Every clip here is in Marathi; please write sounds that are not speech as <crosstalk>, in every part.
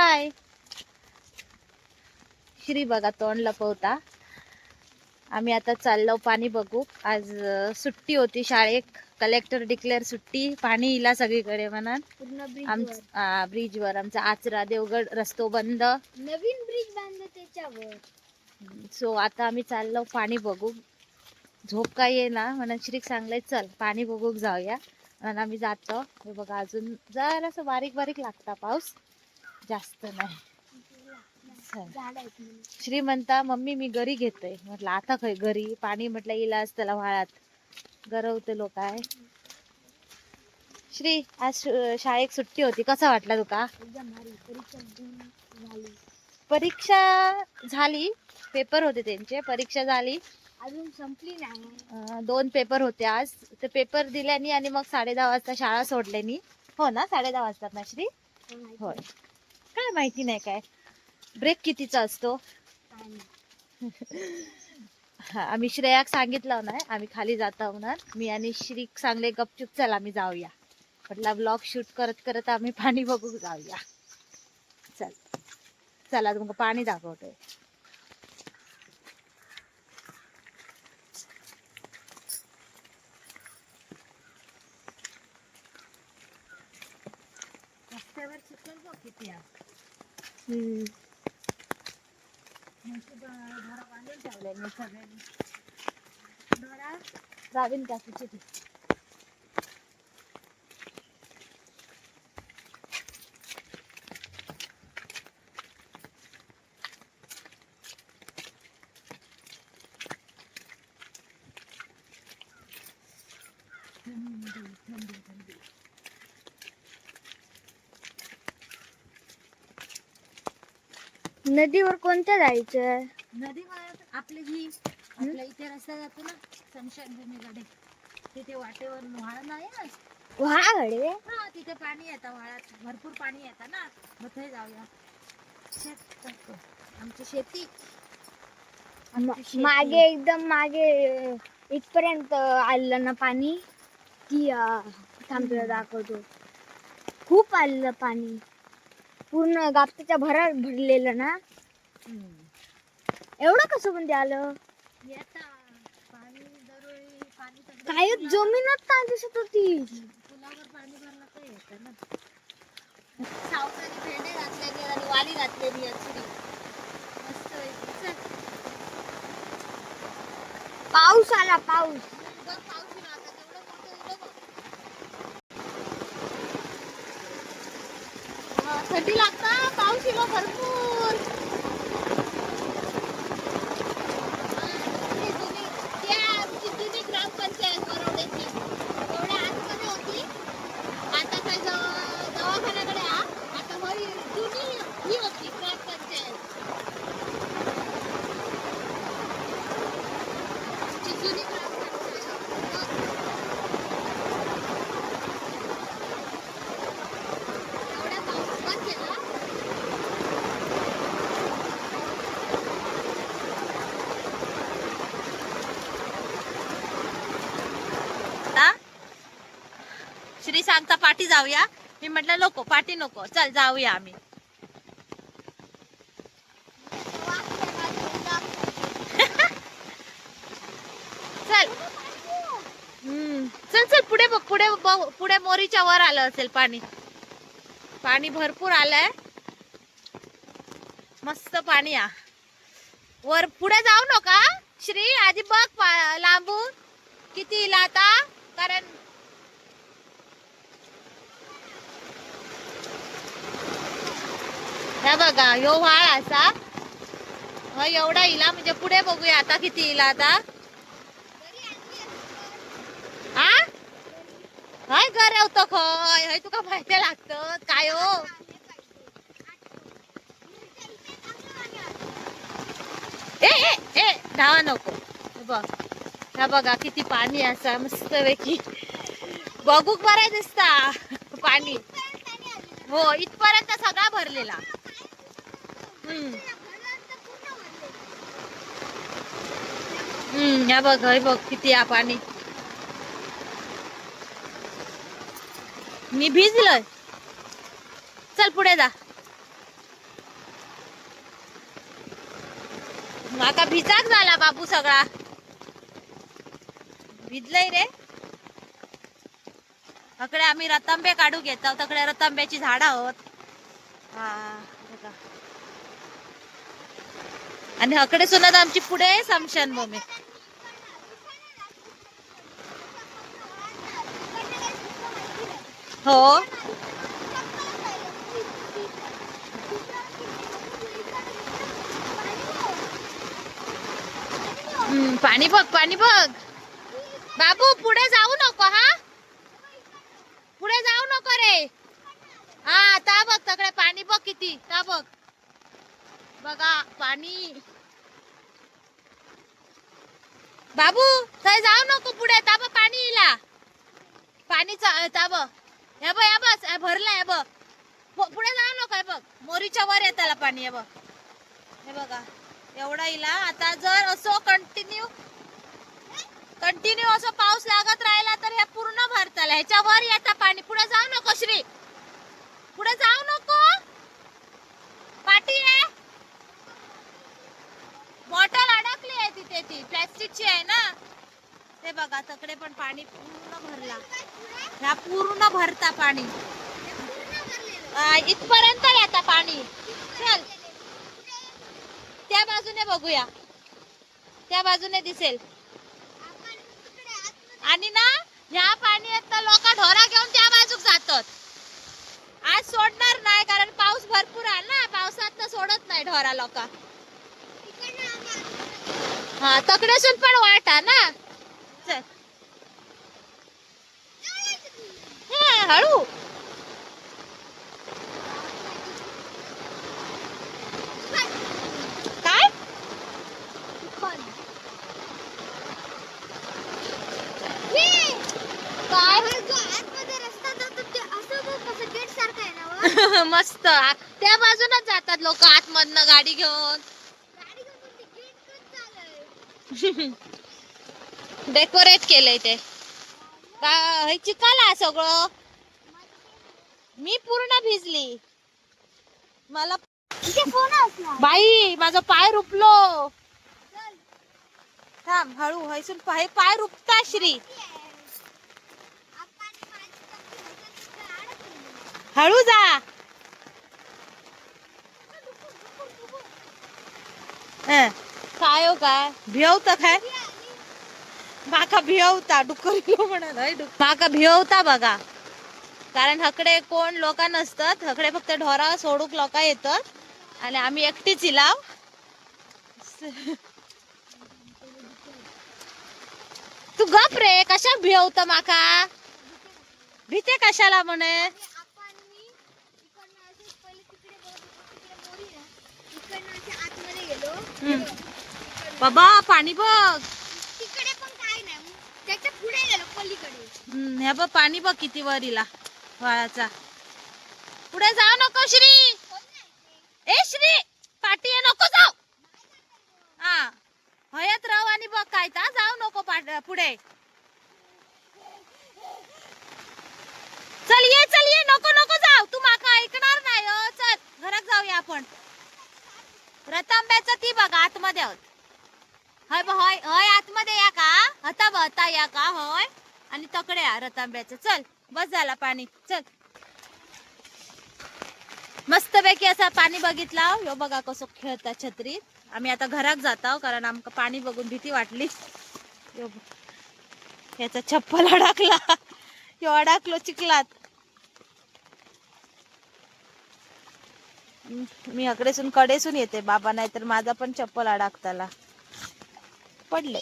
हाय. श्री बघा तोंड लपवता आम्ही आता चाललो पाणी बघू. आज सुट्टी होती शाळेत. कलेक्टर डिक्लेअर सुट्टी. पाणी इला सगळीकडे म्हणा पूर्ण आम ब्रिज ब्रिजवर आमचा आचरा देवगड रस्तो बंद. नवीन ब्रिज बांधलं त्याच्यावर. सो आता आम्ही चाललो पाणी बघू. झोप काय ये ना म्हणून श्रीक सांगलंय चल पाणी बघूक जाऊया. आणि आम्ही जातो. हे बघा अजून जरासं बारीक बारीक लागता पाऊस. जास्त नाही. श्री म्हणता मम्मी मी घरी घेतोय म्हटलं आता खय घरी? पाणी म्हटलं इलाज त्याला वाळात. गरवते लोक आहे. श्री आज शाळेत सुट्टी होती. कसा वाटला तुका? परीक्षा झाली. पेपर होते त्यांचे. परीक्षा झाली. अजून संपली नाही. दोन पेपर होते आज. ते पेपर दिल्यानी आणि मग साडे दहा वाजता शाळा सोडल्यानी. हो ना? साडे दहा वाजतात ना श्री? माहिती होय. काय माहिती नाही काय. ब्रेक कितीचा असतो? आम्ही श्रेयाक सांगितलं ना आम्ही खाली जाता होणार. मी आणि श्री सांगले गपचूप चल आम्ही जाऊया. म्हटलं ब्लॉग शूट करत करत आम्ही पाणी बघू जाऊया. चल. चला तुमका पाणी दाखवतोय. सगळ्यांनी. दोरा गावीन काकीची ती. थंडी, नदीवर कोणत्या जायचं? नदीवर आपली जी आपल्या इथे रस्ता जातो ना सनशाईन भूमीकडे तिथे वाटेवर व्हाळ नाही ना वाघडे हा तिथे पाणी येतं व्हाळात भरपूर पाणी येतं ना. मग ते जाऊया. शेत. आमची शेती. आमची शेती. मागे एकदम मागे इथपर्यंत आलं ना पाणी. ती अं, थांब तुला दाखवतो. खूप आलेलं पाणी. पूर्ण गापताच्या भरात भरलेलं ना? एवढं कसं पण ते आलं? पाणी पाणी काय जमीनच काय दिसत होती. पुलावर पाणी भरलं येतं ना सावकारी भेंडे घातलेली आणि वाली घातलेली असली मस्त पाऊस आला पाऊस येईल आता केवढं मोठं इलं बघ. हा, थंडी लागता पाऊस येलो भरपूर हा, ती जुनी- त्या आमची जुनी ग्रामपंचायत बरोड्याची एवढ्या आतमध्ये होती आता काय जव- दवाखान्याकडे आ आता वरी जुनी ही होती ग्रामपंचायत आमची जुनी ग्रामपंचायत एवढ्या पाऊस बंद केला आता श्री सांगता पाठी जाऊया. मी म्हटलं नको पाठी नको. चल जाऊया आम्ही. चल. हम्म. चल चल पुढे बघ पुढे बघ पुढे मोरीच्या वर आलं असेल पाणी. पाणी भरपूर आलंय. मस्त पाणी आ वर पुढे जाऊ नका. श्री आधी बघ लांबून. किती इला आता कारण हे बघा ह्यो व्हाळ असा. हा एवढा इला म्हणजे पुढे बघूया आता किती इला आता. हय घर येवतो खय हय तुका माहिती लागत. काय हो? ए ए ए धावा नको. बघ ह्या बघा किती पाणी असा मस्त पैकी. बघूक बरं दिसता पाणी. हो इथपर्यंत सगळा भरलेला. ह्या बघ हे बघ किती या पाणी. मी भिजलोय चल पुढे जा. आता भिजाच झाला बापू सगळा. भिजलय रे. अकडे आम्ही रतांबे काढू घेत आहोत. तकडे रतांब्याची झाड आहोत. हा बघा. आणि हकडे सुद्धा आमची पुढे समशान भूमी. हो. पाणी बघ पाणी बघ. बाबू पुढे जाऊ नको हा? पुढे जाऊ नको रे. हा ता बघ तकडे पाणी बघ किती ता बघ. बघा पाणी. बाबू थंय जाऊ नको पुढे. ताब पाणी इला. पाणी ता बघ हे बघ हे बस हे हे बघ. पुढे जाऊ नको हे बघ. मोरीच्या वर येताला पाणी हे बघ. हे बघा. एवढा इला. आता जर असो कंटिन्यू कंटिन्यू असं पाऊस लागत राहिला तर हे पूर्ण भरताला. ह्याच्या वर येता पाणी. पुढे जाऊ नको श्री पुढे जाऊ नको पाठी आहे बॉटल अडकली आहे तिथे ती प्लॅस्टिकची आहे ना? ते बघा तकडे पण पाणी पूर्ण भरला. ह्या पूर्ण भरता पाणी. इथपर्यंत येता पाणी. चल. त्या बाजूने बघूया. त्या बाजूने दिसेल. आणि ना ह्या पाण्यात लोक ढोरा घेऊन त्या बाजूक जातात. आज सोडणार नाही कारण पाऊस भरपूर आहे ना? पावसात तर सोडत नाही ढोरा लोक. हा तकडेसून पण वाट आहे ना. चल. हा, हळू. काय? काय? <laughs> मस्त. त्या बाजूनच जातात लोक आतमधनं गाडी घेऊन. <laughs> डेकोरेट केलंय ते. का- चिकाला सगळं. मी पूर्ण भिजली. मला बाई माझा पाय रुपलो. थांब हळू हैसून पाय पाय रुपता श्री. हळू जा. हं. काय हो काय? भिवता काय? माका भिवता डुकर म्हणत माका भिवता बघा. कारण हकडे कोण लोक नसतात हकडे फक्त ढोरा सोडूक लोक येतात. आणि आम्ही एकटीच इलाव. तू गप रे कशा भिवत माका? भीते कशाला म्हणे. बाबा पाणी बघ. तिकडे पण काय नाही. त्याच्या पुढे गेलो पलीकडे. हम्म, हे बघ पाणी बघ किती वर इला वाळाचा. पुढे जाऊ नको श्री. ए श्री पाठी नको जाऊ. हा हयत राव आणि बघ काय ता जाऊ नको पाट- पुढे. चल ये चल ये नको नको जाऊ. तू माका ऐकणार नाही हो चल घरात जाऊया आपण. रतांब्याचं ती बघ आतमध्ये आहोत. हय ब- हय. हय आतमध्ये या का? हता ब हता या का? होय. आणि तकडे या रतांब्याचं. चल बस झाला पाणी. चल. मस्त पैकी असा पाणी बघितला. हो बघा कसं खेळता छत्रीत आम्ही आता घरात जातो कारण आमका पाणी बघून भीती वाटली. यो याचा छप्पल अडकला. यो अडकलो चिखलात. मी अकडेसून कडेसून येते बाबा नाहीतर माझा पण चप्पल अडकताला. पडले.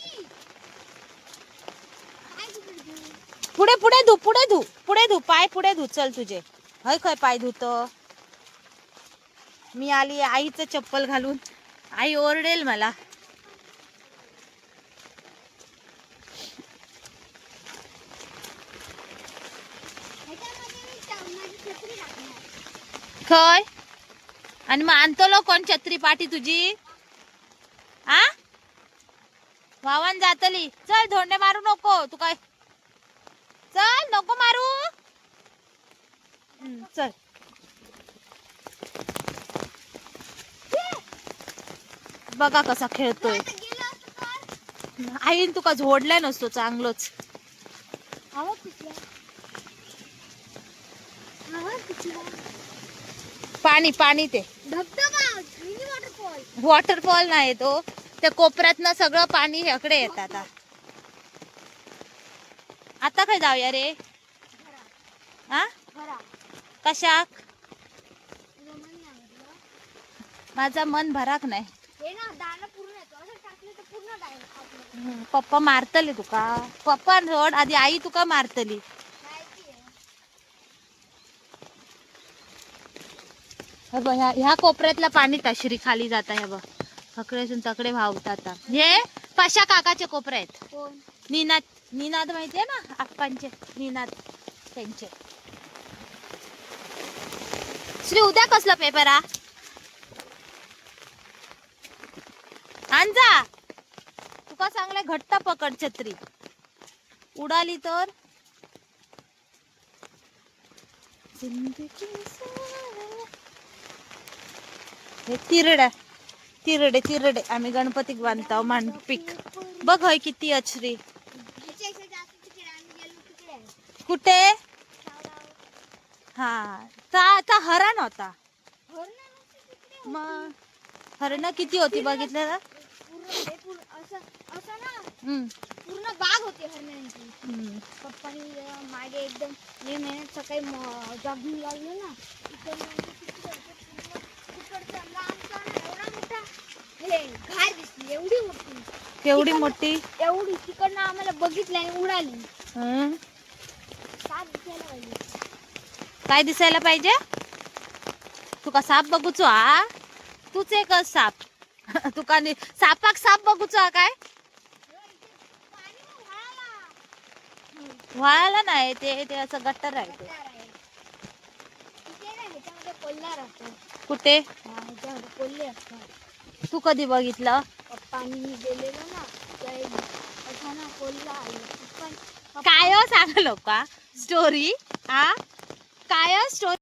पुढे पुढे धू पुढे धू पुढे धू पाय पुढे धू चल तुझे. हय खय पाय धुतो. मी आली आईचं चप्पल घालून. आई ओरडेल मला. खय? आणि मग आणतो कोण छत्री पाठी तुझी? आ? वावन जातली. चल धोंडे मारू नको. तू काय? चल नको मारू. चल. बघा कसा खेळतोय. आईन तुका झोडलाय नसतो चांगलोच. पाणी पाणी ते. वॉटरफॉल नाही तो. त्या कोपऱ्यातनं सगळं पाणी ह्याकडे येत आता. आता काय जाऊया रे? हा कशाक? माझा मन भराक नाही. हे पप्पा मारतले तुका. पप्पा रोड आधी आई तुका मारतली. हे ह्या कोपऱ्यातलं पाणी तशरी खाली जात आहे बघ. तकडेसून तकडे आता. हे पाशा काकाचे कोपरे आहेत. निनाद निनाद माहितीये ना? आप्पांचे. निनाद त्यांचे. श्री उद्या कसला पेपर हा आणजा तुका चांगले घट्ट पकड छत्री. उडाली तर. हे तिरडे. तिरडे तिरडे. आम्ही गणपतीक बांधतो मांडपीक. बघ हय किती अचरी कुठे? हा. ता आता हरण होता. मग हरण किती होती बघितलं ना पूर्ण बाग होती हरणांची पप्पानी मागे एकदम सकाळी जॉगिंग लागलो ना तिकडनं तिकडं ते पूर्ण तिकडचं लांबचा ना एवढा मोठा हे घार दिसली एवढी केवढी मोठी? एवढी तिकडनं आम्हाला बघितलं आणि उडाली. सात दिसायला पाहिजे काय दिसायला पाहिजे? तुका साप बघूचो हा? तूच एक साप. <laughs> तुका नि- सापाक साप बघूचो हा काय. व्हायला नाही ते ते असं गट्टर आहे ते. कुठे? ह्याच्यामध्ये कोल्हे असतात. तू कधी बघितलं? पाणी मी गेलेलो ना त्या ना कोल्हा आला पण काय हो सांग स्टोरी हा? काय हो स्टोरी